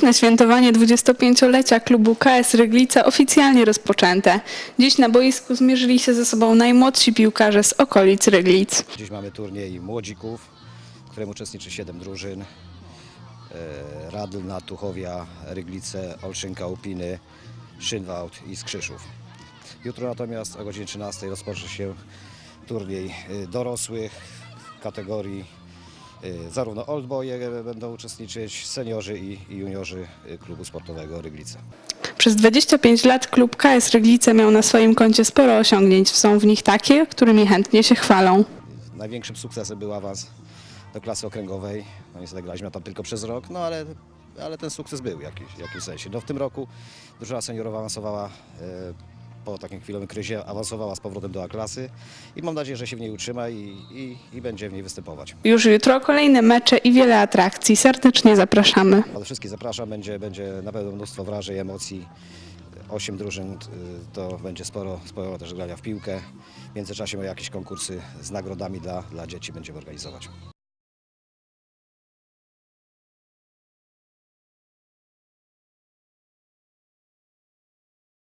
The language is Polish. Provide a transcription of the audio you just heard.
Tegoroczne świętowanie 25-lecia klubu KS Ryglice oficjalnie rozpoczęte. Dziś na boisku zmierzyli się ze sobą najmłodsi piłkarze z okolic Ryglic. Dziś mamy turniej młodzików, w którym uczestniczy 7 drużyn. E, Radlna, Tuchowia, Ryglice, Olszynka, Upiny, Szynwałt i Skrzyszów. Jutro natomiast o godzinie 13 rozpocznie się turniej e, dorosłych kategorii zarówno oldboye będą uczestniczyć, seniorzy i i juniorzy e, klubu sportowego Ryglice. Przez 25 lat klub KS Ryglice miał na swoim koncie sporo osiągnięć. Są w nich takie, którymi chętnie się chwalą. Największym sukcesem był awans do klasy okręgowej. No niestety graliśmy tam tylko przez rok, no ale, ale ten sukces był w jakiś, w jakimś sensie. No w tym roku drużyna seniorowa awansowała e, po takim chwilowym kryzie, awansowała z powrotem do A-klasy i mam nadzieję, że się w niej utrzyma i, i, i będzie w niej występować. Już jutro kolejne mecze i wiele atrakcji. Serdecznie zapraszamy. Ale wszystkich zapraszam, będzie, będzie na pewno mnóstwo wrażeń, emocji. Osiem drużyn y, to będzie sporo, sporo też grania w piłkę. W międzyczasie jakieś konkursy z nagrodami dla, dla dzieci będziemy organizować.